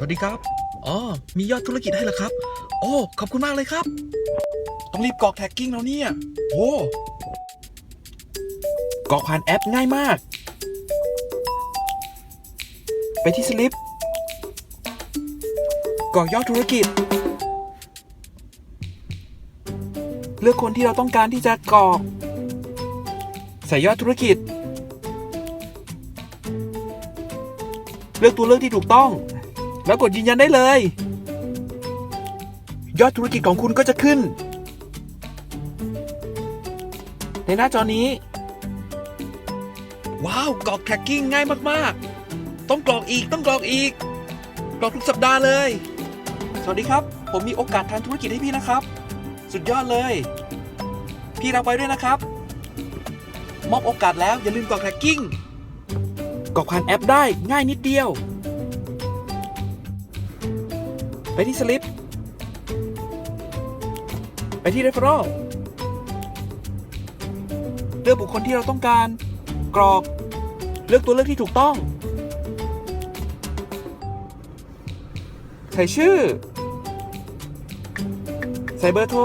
วัสดีครับ อ๋อ มียอดธุรกิจให้เหรอครับ โอ้ ขอบคุณมากเลยครับ ต้องรีบกรอกแท็กกิ้งแล้วเนี่ย โอ้กรอกผ่านแอปง่ายมาก ไปที่สลิปกรอกยอดธุรกิจ เลือกคนที่เราต้องการที่จะกรอก ใส่ยอดธุรกิจ เลือกตัวเลือกที่ถูกต้อง แล้วกดยืนยันได้เลย ยอดธุรกิจของคุณก็จะขึ้น ในหน้าจอนี้ ว้าวกรอก tracking ง่ายมากๆ ต้องกรอกอีกต้องกรอกอีก กรอกทุกสัปดาห์เลย สวัสดีครับ ผมมีโอกาสทางธุรกิจให้พี่นะครับ สุดยอดเลย พี่รับไว้ด้วยนะครับ มอบโอกาสแล้วอย่าลืมกรอก tracking กรอกผ่านแอปได้ง่ายนิดเดียว ไปที่สลิป ไปที่ referral เลือกบุคคลที่เราต้องการ กรอก เลือกตัวเลือกที่ถูกต้อง ใส่ชื่อ ใส่เบอร์โทร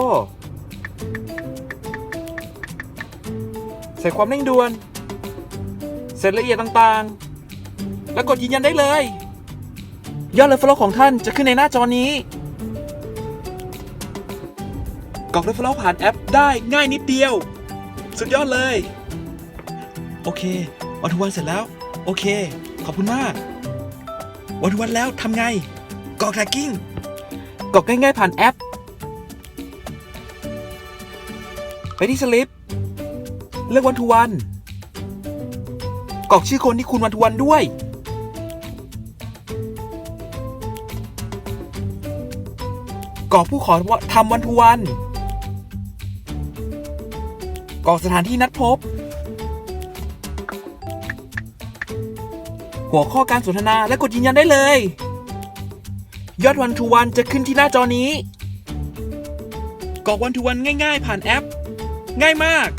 ใส่ความเร่งด่วน เสร็จละเอียดต่างๆ แล้วกดยืนยันได้เลย ยอดเรฟเฟอของท่านจะขึ้นในหน้าจอนี้กรอกเรฟเฟอผ่านแอปได้ง่ายนิดเดียว สุดยอดเลย โอเค วันทุกวันเสร็จแล้ว โอเค ขอบคุณมาก วันทุกวันแล้วทำไงกรอกแท็กกิ้งกรอกง่ายๆผ่านแอป ไปที่สลิปเลือกวันทุวันกรอกชื่อคนที่คุณวันทุวันด้วย กรอกผู้ขอทำวันทุวันกรอกสถานที่นัดพบ หัวข้อการสนทนาและกดยืนยันได้เลย ยอดวันทุวันจะขึ้นที่หน้าจอนี้กรอกวันทุวันง่าย ๆ ผ่านแอป ง่ายมาก